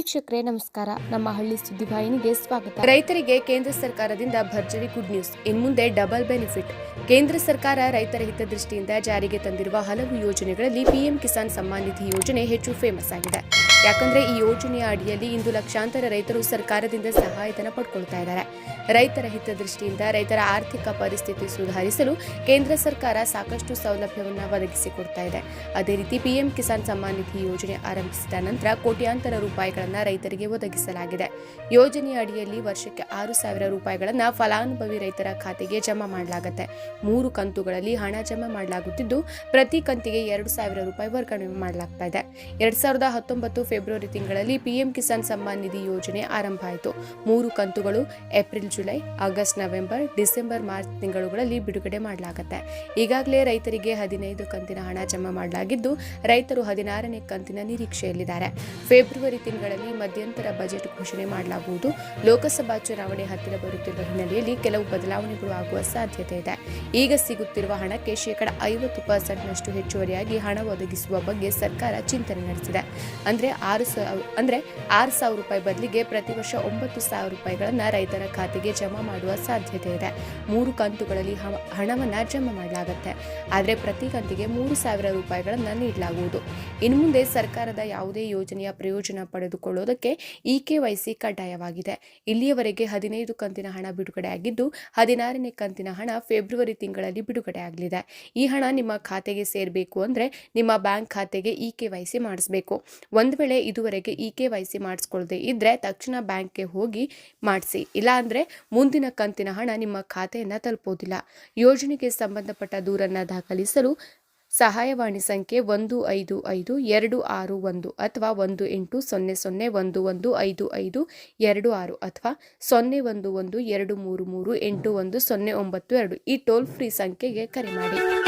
ವೀಕ್ಷಕರೇ, ನಮಸ್ಕಾರ. ನಮ್ಮ ಹಳ್ಳಿ ಸುದ್ದಿವಾಹಿನಿಗೆ ಸ್ವಾಗತ. ರೈತರಿಗೆ ಕೇಂದ್ರ ಸರ್ಕಾರದಿಂದ ಭರ್ಜರಿ ಗುಡ್ ನ್ಯೂಸ್. ಇನ್ಮುಂದೆ ಡಬಲ್ ಬೆನಿಫಿಟ್. ಕೇಂದ್ರ ಸರ್ಕಾರ ರೈತರ ಹಿತದೃಷ್ಟಿಯಿಂದ ಜಾರಿಗೆ ತಂದಿರುವ ಹಲವು ಯೋಜನೆಗಳಲ್ಲಿ ಪಿಎಂ ಕಿಸಾನ್ ಸಮ್ಮಾನ್ ನಿಧಿ ಯೋಜನೆ ಹೆಚ್ಚು ಫೇಮಸ್ ಆಗಿದೆ. ಯಾಕಂದ್ರೆ ಈ ಯೋಜನೆಯ ಅಡಿಯಲ್ಲಿ ಇಂದು ಲಕ್ಷಾಂತರ ರೈತರು ಸರ್ಕಾರದಿಂದ ಸಹಾಯಧನ ಪಡ್ಕೊಳ್ತಾ ಇದ್ದಾರೆ. ರೈತರ ಹಿತದೃಷ್ಟಿಯಿಂದ ರೈತರ ಆರ್ಥಿಕ ಪರಿಸ್ಥಿತಿ ಸುಧಾರಿಸಲು ಕೇಂದ್ರ ಸರ್ಕಾರ ಸಾಕಷ್ಟು ಸೌಲಭ್ಯವನ್ನು ಒದಗಿಸಿಕೊಡ್ತಾ ಇದೆ. ಅದೇ ರೀತಿ ಪಿಎಂ ಕಿಸಾನ್ ಸಮ್ಮಾನ್ ನಿಧಿ ಯೋಜನೆ ಆರಂಭಿಸಿದ ನಂತರ ಕೋಟ್ಯಾಂತರ ರೂಪಾಯಿಗಳನ್ನು ರೈತರಿಗೆ ಒದಗಿಸಲಾಗಿದೆ. ಯೋಜನೆಯ ಅಡಿಯಲ್ಲಿ ವರ್ಷಕ್ಕೆ ಆರು ಸಾವಿರ ರೂಪಾಯಿಗಳನ್ನು ಫಲಾನುಭವಿ ರೈತರ ಖಾತೆಗೆ ಜಮಾ ಮಾಡಲಾಗುತ್ತೆ. ಮೂರು ಕಂತುಗಳಲ್ಲಿ ಹಣ ಜಮಾ ಮಾಡಲಾಗುತ್ತಿದ್ದು, ಪ್ರತಿ ಕಂತಿಗೆ ಎರಡು ಸಾವಿರ ರೂಪಾಯಿ ವರ್ಗಾವಣೆ ಮಾಡಲಾಗ್ತಾ ಇದೆ. ಎರಡು ಸಾವಿರದ ಹತ್ತೊಂಬತ್ತು ಫೆಬ್ರವರಿ ತಿಂಗಳಲ್ಲಿ ಪಿಎಂ ಕಿಸಾನ್ ಸಮ್ಮಾನ್ ನಿಧಿ ಯೋಜನೆ ಆರಂಭ ಆಯಿತು ಮೂರು ಕಂತುಗಳು April, July, August, November, December, March ತಿಂಗಳುಗಳಲ್ಲಿ ಬಿಡುಗಡೆ ಮಾಡಲಾಗುತ್ತೆ. ಈಗಾಗಲೇ ರೈತರಿಗೆ ಹದಿನೈದು ಕಂತಿನ ಹಣ ಜಮಾ ಮಾಡಲಾಗಿದ್ದು, ರೈತರು ಹದಿನಾರನೇ ಕಂತಿನ ನಿರೀಕ್ಷೆಯಲ್ಲಿದ್ದಾರೆ. ಫೆಬ್ರವರಿ ತಿಂಗಳಲ್ಲಿ ಮಧ್ಯಂತರ ಬಜೆಟ್ ಘೋಷಣೆ ಮಾಡಲಾಗುವುದು. ಲೋಕಸಭಾ ಚುನಾವಣೆ ಹತ್ತಿರ ಬರುತ್ತಿರುವ ಹಿನ್ನೆಲೆಯಲ್ಲಿ ಕೆಲವು ಬದಲಾವಣೆಗಳು ಆಗುವ ಸಾಧ್ಯತೆ ಇದೆ. ಈಗ ಸಿಗುತ್ತಿರುವ ಹಣಕ್ಕೆ ಶೇಕಡಾ ಐವತ್ತು ಪರ್ಸೆಂಟ್ನಷ್ಟು ಹೆಚ್ಚುವರಿಯಾಗಿ ಹಣ ಒದಗಿಸುವ ಬಗ್ಗೆ ಸರ್ಕಾರ ಚಿಂತನೆ ನಡೆಸಿದೆ. ಅಂದ್ರೆ ಆರು ಸಾವಿರ ಅಂದ್ರೆ ಆರು ಸಾವಿರ ರೂಪಾಯಿ ಬದಲಿಗೆ ಪ್ರತಿ ವರ್ಷ ಒಂಬತ್ತು ಸಾವಿರ ರೂಪಾಯಿಗಳನ್ನು ರೈತರ ಖಾತೆಗೆ ಜಮಾ ಮಾಡುವ ಸಾಧ್ಯತೆ ಇದೆ. ಮೂರು ಕಂತುಗಳಲ್ಲಿ ಹಣವನ್ನು ಜಮಾ ಮಾಡಲಾಗುತ್ತೆ. ಆದರೆ ಪ್ರತಿ ಕಂತಿಗೆ ಮೂರು ಸಾವಿರ ರೂಪಾಯಿಗಳನ್ನು ನೀಡಲಾಗುವುದು. ಇನ್ನು ಮುಂದೆ ಸರ್ಕಾರದ ಯಾವುದೇ ಯೋಜನೆಯ ಪ್ರಯೋಜನ ಪಡೆದುಕೊಳ್ಳುವುದಕ್ಕೆ ಇ ಕೆ ವೈಸಿ ಕಡ್ಡಾಯವಾಗಿದೆ. ಇಲ್ಲಿಯವರೆಗೆ ಹದಿನೈದು ಕಂತಿನ ಹಣ ಬಿಡುಗಡೆಯಾಗಿದ್ದು, ಹದಿನಾರನೇ ಕಂತಿನ ಹಣ ಫೆಬ್ರವರಿ ತಿಂಗಳಲ್ಲಿ ಬಿಡುಗಡೆ ಆಗಲಿದೆ. ಈ ಹಣ ನಿಮ್ಮ ಖಾತೆಗೆ ಸೇರಬೇಕು ಅಂದ್ರೆ ನಿಮ್ಮ ಬ್ಯಾಂಕ್ ಖಾತೆಗೆ ಇ ಕೆ ವೈ ಸಿ ಮಾಡಿಸಬೇಕು. ಒಂದು ವೇಳೆ ಇದುವರೆಗೆ ಇ ಕೆ ವೈ ಸಿ ಮಾಡಿಸ್ಕೊಳ್ಳದೆ ಇದ್ದರೆ ತಕ್ಷಣ ಬ್ಯಾಂಕ್ಗೆ ಹೋಗಿ ಮಾಡಿಸಿ. ಇಲ್ಲಾಂದರೆ ಮುಂದಿನ ಕಂತಿನ ಹಣ ನಿಮ್ಮ ಖಾತೆಯನ್ನು ತಲುಪೋದಿಲ್ಲ. ಯೋಜನೆಗೆ ಸಂಬಂಧಪಟ್ಟ ದೂರನ್ನ ದಾಖಲಿಸಲು ಸಹಾಯವಾಣಿ ಸಂಖ್ಯೆ ಒಂದು ಐದು ಐದು ಎರಡು ಆರು ಒಂದು ಅಥವಾ ಒಂದು ಎಂಟು ಸೊನ್ನೆ ಸೊನ್ನೆ ಒಂದು ಒಂದು ಐದು ಐದು ಎರಡು ಆರು ಅಥವಾ ಸೊನ್ನೆ ಒಂದು ಒಂದು ಎರಡು ಮೂರು ಮೂರು ಎಂಟು ಒಂದು ಸೊನ್ನೆ ಒಂಬತ್ತು ಎರಡು ಈ ಟೋಲ್ ಫ್ರೀ ಸಂಖ್ಯೆಗೆ ಕರೆ ಮಾಡಿ.